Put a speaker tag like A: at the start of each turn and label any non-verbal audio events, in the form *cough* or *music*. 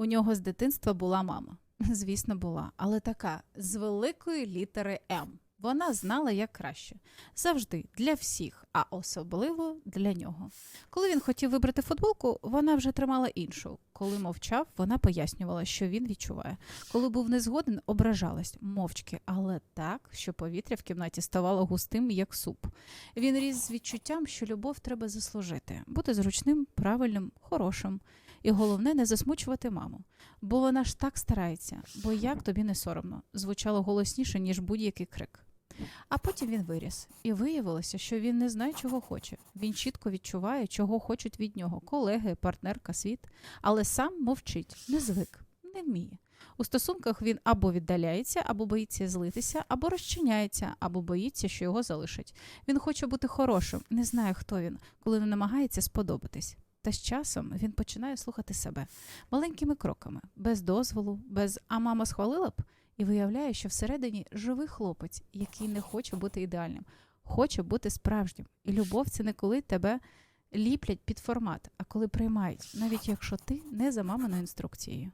A: У нього з дитинства була мама. *laughs* Звісно, була, але така з великої літери М. Вона знала як краще. Завжди для всіх, а особливо для нього. Коли він хотів вибрати футболку, вона вже тримала іншу. Коли мовчав, вона пояснювала, що він відчуває. Коли був незгоден, ображалась мовчки, але так, що повітря в кімнаті ставало густим, як суп. Він ріс з відчуттям, що любов треба заслужити, бути зручним, правильним, хорошим. І головне не засмучувати маму. Бо вона ж так старається, бо як тобі не соромно, звучало голосніше, ніж будь-який крик. А потім він виріс, і виявилося, що він не знає, чого хоче. Він чітко відчуває, чого хочуть від нього колеги, партнерка, світ, але сам мовчить, не звик, не вміє. У стосунках він або віддаляється, або боїться злитися, або розчиняється, або боїться, що його залишать. Він хоче бути хорошим, не знає, хто він, коли не намагається сподобатись. Та з часом він починає слухати себе маленькими кроками, без дозволу, без а мама схвалила б, і виявляє, що всередині живий хлопець, який не хоче бути ідеальним, хоче бути справжнім. І любов це не коли тебе ліплять під формат, а коли приймають, навіть якщо ти не за маминою інструкцією.